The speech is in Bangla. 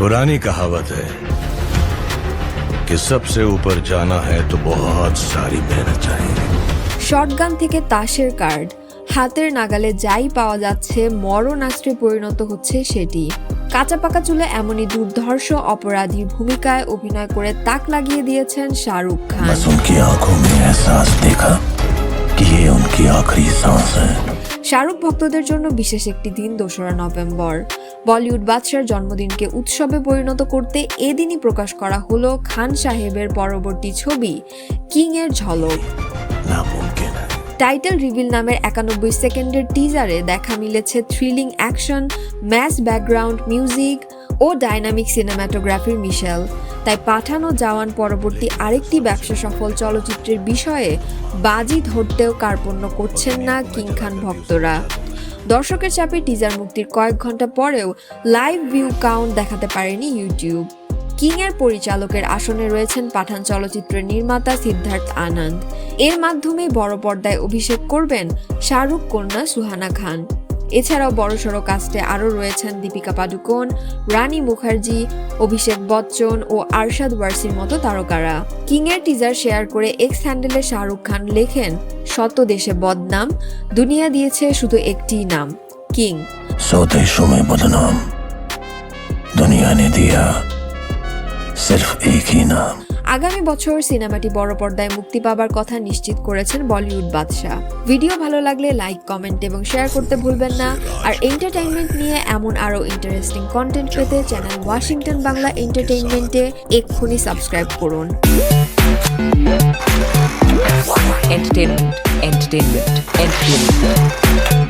पुरानी कहावत है कि सबसे ऊपर जाना है तो बहुत सारी मेहनत चाहिए শটগান থেকে তাসের কার্ড হাতের নাগালে যাই পাওয়া যাচ্ছে মরণাস্ত্রে পরিণত হচ্ছে সেটি কাঁচা পাকা চুলে এমনই দুর্ধর্ষ অপরাধীর ভূমিকায় অভিনয় করে তাক লাগিয়ে দিয়েছেন শাহরুখ খান बस उनकी आंखों में एहसास देखा कि ये उनकी आखिरी सांस है শাহরুখ ভক্তদের জন্য বিশেষ একটি দিন দোসরা নভেম্বর বলিউড বাদশার জন্মদিনকে উৎসবে পরিণত করতে এদিনই প্রকাশ করা হলো খান সাহেবের পরবর্তী ছবি কিং এর ঝলক টাইটেল রিভিল নামের একানব্বই সেকেন্ডের টিজারে দেখা মিলেছে thrilling action match background music ও ডাইনামিক সিনেমাটোগ্রাফির মিশেল। তাই পাঠানো জওয়ান পরবর্তী আরেকটি ব্যবসা সফল চলচ্চিত্রের বিষয়ে বাজি ধরতেও কার্পণ্য করছেন না কিং খান ভক্তরা। দর্শকের চাপে টিজার মুক্তির কয়েক ঘণ্টা পরেও লাইভ ভিউ কাউন্ট দেখাতে পারেনি ইউটিউব কিং এর পরিচালকের আসনে রয়েছেন পাঠান চলচ্চিত্রের নির্মাতা সিদ্ধার্থ আনন্দ। এর মাধ্যমে বড় পর্দায় অভিষেক করবেন শাহরুখ কন্যা সুহানা খান। এছাড়াও বড়সড় কাস্টে আরও রয়েছেন দীপিকা পাডুকোন রানী মুখার্জি অভিষেক বচ্চন ও আরশাদ ওয়ারসির মতো তারকারা কিং এর টিজার শেয়ার করে এক্স হ্যান্ডেলে শাহরুখ খান লেখেন শত দেশে বদনাম দুনিয়া দিয়েছে শুধু একটিই নাম কিং सौ देशों में बदनाम दुनिया ने दिया सिर्फ एक ही नाम আগামী বছর সিনেমাটি বড় পর্দায় মুক্তি পাবার কথা নিশ্চিত করেছেন বলিউড বাদশাহ। ভিডিও ভালো লাগলে লাইক কমেন্ট এবং শেয়ার করতে ভুলবেন না। আর এন্টারটেইনমেন্ট নিয়ে এমন আরও ইন্টারেস্টিং কন্টেন্ট পেতে চ্যানেল ওয়াশিংটন বাংলা এন্টারটেইনমেন্টে এক্ষুনি সাবস্ক্রাইব করুন। Entertainment, entertainment, entertainment.